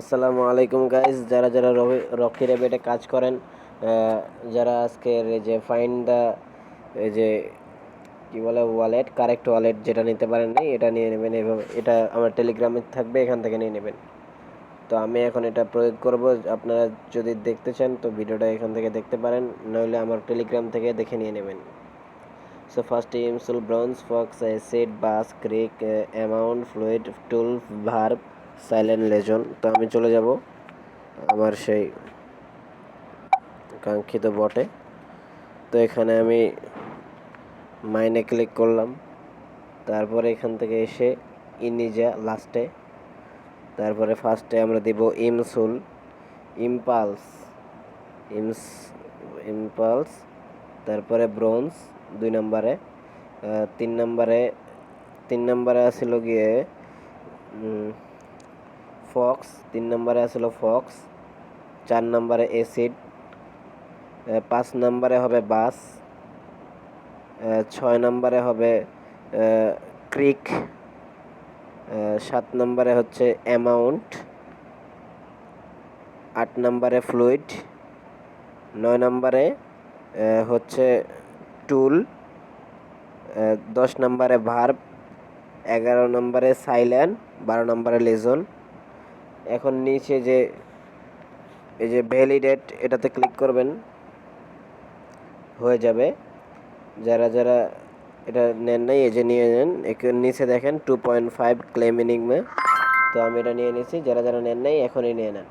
আসসালামু আলাইকুম গাইজ যারা যারা রকি র্যাবেটে কাজ করেন যারা আজকের এই যে ফাইন দ্য এই যে কি বলে ওয়ালেট কারেক্ট ওয়ালেট যেটা নিতে পারেন নাই এটা নিয়ে নেবেন। এভাবে, এটা আমার টেলিগ্রামে থাকবে, এখান থেকে নিয়ে নেবেন। তো আমি এখন এটা প্রয়োগ করব। আপনারা যদি দেখতে চান, তো ভিডিওটা এখান থেকে দেখতে পারেন। নইলে আমার টেলিগ্রাম থেকে দেখে নিয়ে নেবেন। সো ফার্স্ট ইমসুল ব্রঞ্জ ফক্স অ্যাসিড বাস ক্রিক অ্যামাউন্ট ফ্লুইড টুল ভার্ব সাইলেন্ট লেজন তো আমি চলে যাব আমার সেই কাঙ্ক্ষিত বটে। তো এখানে আমি মাইনে ক্লিক করলাম। তারপরে এখান থেকে এসে ইনিজা লাস্টে তারপরে ফার্স্টে আমরা দিব ইমসুল ইম্পালস ইমস ইম্পালস তারপরে ব্রোঞ্জ দুই নম্বরে। তিন নম্বরে তিন নম্বরে আসিল গিয়ে ফক্স, তিন নম্বরে আসিল ফক্স, চার নম্বরে এসিড পাঁচ নম্বরে হবে বাস ছয় নম্বরে হবে ক্রিক সাত নম্বরে হচ্ছে অ্যামাউন্ট, আট নম্বরে ফ্লুইড, নয় নম্বরে হচ্ছে টুল দশ নম্বরে ভার্ব, এগারো নম্বরে সাইলেন্ট, বারো নম্বরে লেজন। এখন নিচে যে, এই যে ভ্যালিডেট এটাতে ক্লিক করবেন। হয়ে যাবে। যারা যারা এটা নেন নাই, এই যে নিয়ে নেন। নিচে দেখেন টু পয়েন্ট ফাইভ ক্লেম ইনিংমে তো আমি এটা নিয়ে নিয়েছি। যারা যারা নেন নাই, এখনই নিয়ে নেন।